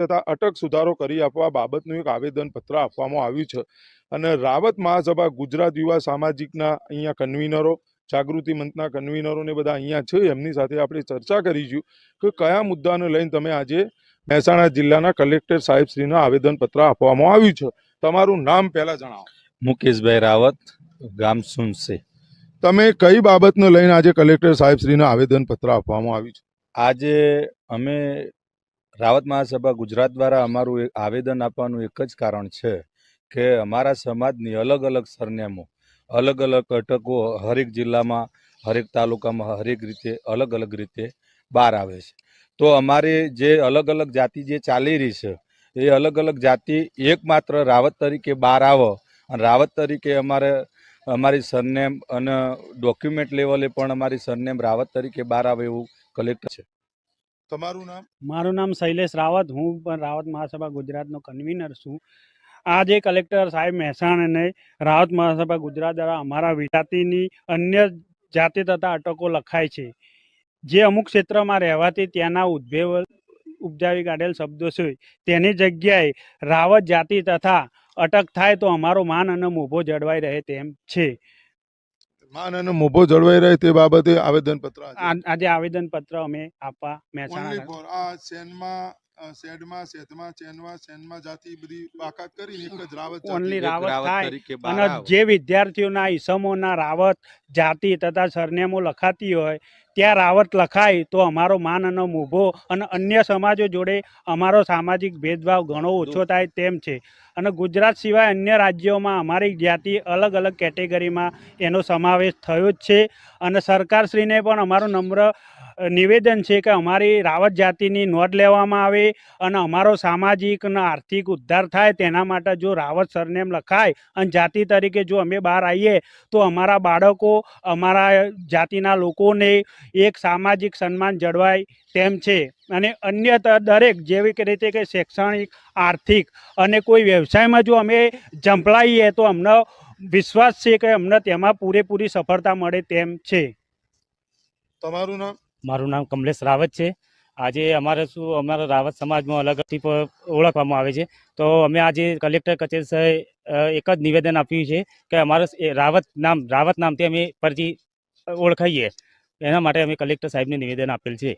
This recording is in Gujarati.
તથા અટક સુધારો કરી આપવા બાબતનું એક આવેદનપત્ર આપવામાં આવ્યું છે. અને રાવત મહાસભા ગુજરાત યુવા સામાજિકના અહીંયા કન્વીનરો જાગૃતિ મંચના કન્વીનરોને બધા અહીંયા છે. એમની સાથે આપણે ચર્ચા કરીશું કે કયા મુદ્દાને લઈને તમે આજે મહેસાણા જિલ્લાના કલેક્ટર સાહેબશ્રીને આવેદનપત્ર આપવામાં આવ્યું છે. તમારું નામ પહેલાં જણાવો. મુકેશભાઈ રાવત ગામ સુનસે તમે કઈ બાબતને લઈને આજે કલેક્ટર સાહેબશ્રીને આવેદનપત્ર આપવામાં આવ્યું છે? આજે અમે રાવત મહાસભા ગુજરાત દ્વારા અમારું આવેદન આપવાનું એક જ કારણ છે કે અમારા સમાજની અલગ અલગ સરનેમો, અલગ અલગ અટકો હરેક જિલ્લામાં, હરેક તાલુકામાં હરેક રીતે અલગ અલગ રીતે બહાર આવે છે. તો અમારી જે અલગ અલગ જાતિ જે ચાલી રહી છે, એ અલગ અલગ જાતિ એકમાત્ર રાવત તરીકે બહાર આવો અને રાવત તરીકે અમારે, અમારી સરનેમ અને ડોક્યુમેન્ટ લેવલે પણ અમારી સરનેમ રાવત તરીકે બહાર આવે એવું કલેક્ટર છે. તમારું નામ? મારું નામ શૈલેષ રાવત. હું પણ રાવત મહાસભા ગુજરાતનો કન્વીનર છું. આજે કલેક્ટર સાહેબ મહેસાણાને રાવત મહાસભા ગુજરાત દ્વારા અમારા વિજાતિની અન્ય જાતિ તથા અટકો લખાય છે. જે અમુક ક્ષેત્રમાં રહેવાથી ત્યાંના ઉદ્ભવ ઉપજાવી કાઢેલ શબ્દો છે. તેની જગ્યાએ રાવત જાતિ તથા અટક થાય તો અમારો માન અને મોભો જળવાઈ રહે તેમ છે. માન અને મોભો જળવાઈ રહે તે બાબતે આવેદનપત્ર આજે. આવેદનપત્ર અમે આપવા મહેસાણા આ સેનમાં સેડમાં સેતમાં ચેનમાં સેનમાં જાતિ બધી બાકાત કરીને એક જ રાવત. રાવત રાવત થાય. અને જે વિદ્યાર્થીઓના ઈસમોના રાવત જાતિ તથા સરનેમો લખાતી હોય ત્યાં રાવત લખાય તો અમારો માન અને મોભો અને અન્ય સમાજો જોડે અમારો સામાજિક ભેદભાવ ઘણો ઓછો થાય તેમ છે. અને ગુજરાત સિવાય અન્ય રાજ્યોમાં અમારી જ્ઞાતિ અલગ અલગ કેટેગરીમાં એનો સમાવેશ થયો જ છે. અને સરકારશ્રીને પણ અમારું નમ્ર નિવેદન છે કે અમારી રાવત જાતિની નોંધ લેવામાં આવે અને અમારો સામાજિક અને આર્થિક ઉદ્ધાર થાય તેના માટે જો રાવત સરનેમ લખાય અને જાતિ તરીકે જો અમે બહાર આવીએ તો અમારા બાળકો, અમારા જાતિના લોકોને એક સામાજિક સન્માન જળવાય તેમ છે. અને અન્ય દરેક જેવી કે રીતે કે શૈક્ષણિક આર્થિક અને કોઈ વ્યવસાયમાં જો અમે ઝંપલાઈએ તો અમને વિશ્વાસ છે કે અમને તેમાં પૂરેપૂરી સફળતા મળે તેમ છે. તમારું નામ? મારું નામ કમલેશ રાવત છે. આજે અમારે શું અમારા રાવત સમાજમાં અલગથી પ- ઓળખવામાં આવે છે. તો અમે આજે કલેક્ટર કચેરી સાહેબ એક જ નિવેદન આપ્યું છે કે અમારે એ રાવત નામ રાવત નામથી અમે પરથી ઓળખાઈએ. એના માટે અમે કલેક્ટર સાહેબને નિવેદન આપેલ છે.